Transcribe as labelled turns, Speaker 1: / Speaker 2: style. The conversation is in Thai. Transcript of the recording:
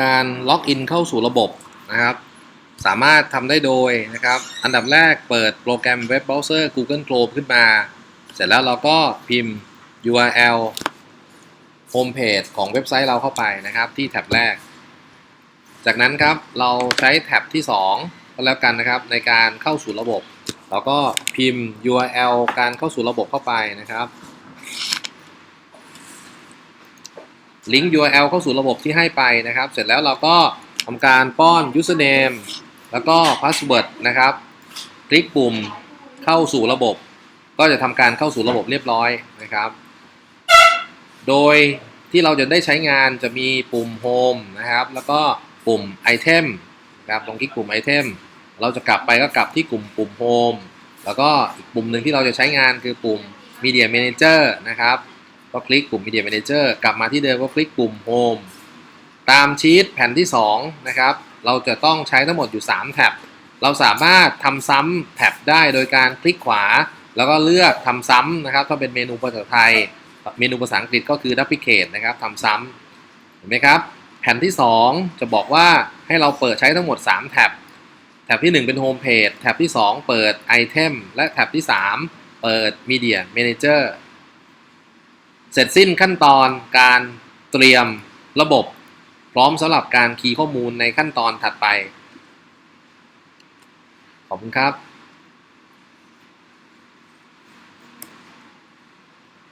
Speaker 1: การล็อกอินเข้าสู่ระบบนะครับ สามารถทำได้โดยนะครับ อันดับแรกเปิดโปรแกรมเว็บเบราว์เซอร์ Google Chrome ขึ้นมา เสร็จแล้วเราก็พิมพ์ URL Homepage ของเว็บไซต์เราเข้าไปนะครับที่แท็บแรก จากนั้นครับเราใช้แท็บที่ 2 ก็แล้วกันนะครับ ในการเข้าสู่ระบบ เราก็พิมพ์ URL การเข้าสู่ระบบเข้าไปนะครับ ลิงก์ URL เข้าสู่ระบบที่ให้ไปนะครับ เสร็จแล้วเราก็ทำการป้อน username แล้วก็ password นะครับ คลิกปุ่มเข้าสู่ระบบ ก็จะทำการเข้าสู่ระบบเรียบร้อยนะครับ โดยที่เราจะได้ใช้งานจะมีปุ่ม Home นะครับ แล้วก็ปุ่ม Item นะครับลองคลิกปุ่ม Item เราจะกลับไปก็กลับที่กลุ่มปุ่ม Home แล้วก็อีกปุ่มหนึ่งที่เราจะใช้งานคือปุ่ม Media Manager นะครับ ก็คลิกปุ่ม Media Manager กลับมาที่เดิมก็คลิกปุ่ม Home ตามชีตแผ่นที่2นะครับเราจะต้องใช้ทั้งหมดอยู่ 3 แท็บ เราสามารถทำซ้ำแท็บได้โดยการคลิกขวา แล้วก็เลือกทำซ้ำนะครับถ้าเป็นเมนูภาษาไทย เมนูภาษาอังกฤษก็คือ Duplicate นะครับทำซ้ำเห็นไหมครับ แผ่นที่ 2 จะบอกว่าให้เราเปิดใช้ทั้งหมด 3 แท็บ แท็บที่ 1 เป็น Home Page แท็บที่ 2 เปิด Item และแท็บที่ 3 เปิด Media Manager เสร็จสิ้นขั้นตอนการเตรียมระบบ พร้อมสำหรับการคีย์ข้อมูลในขั้นตอนถัดไป ขอบคุณครับ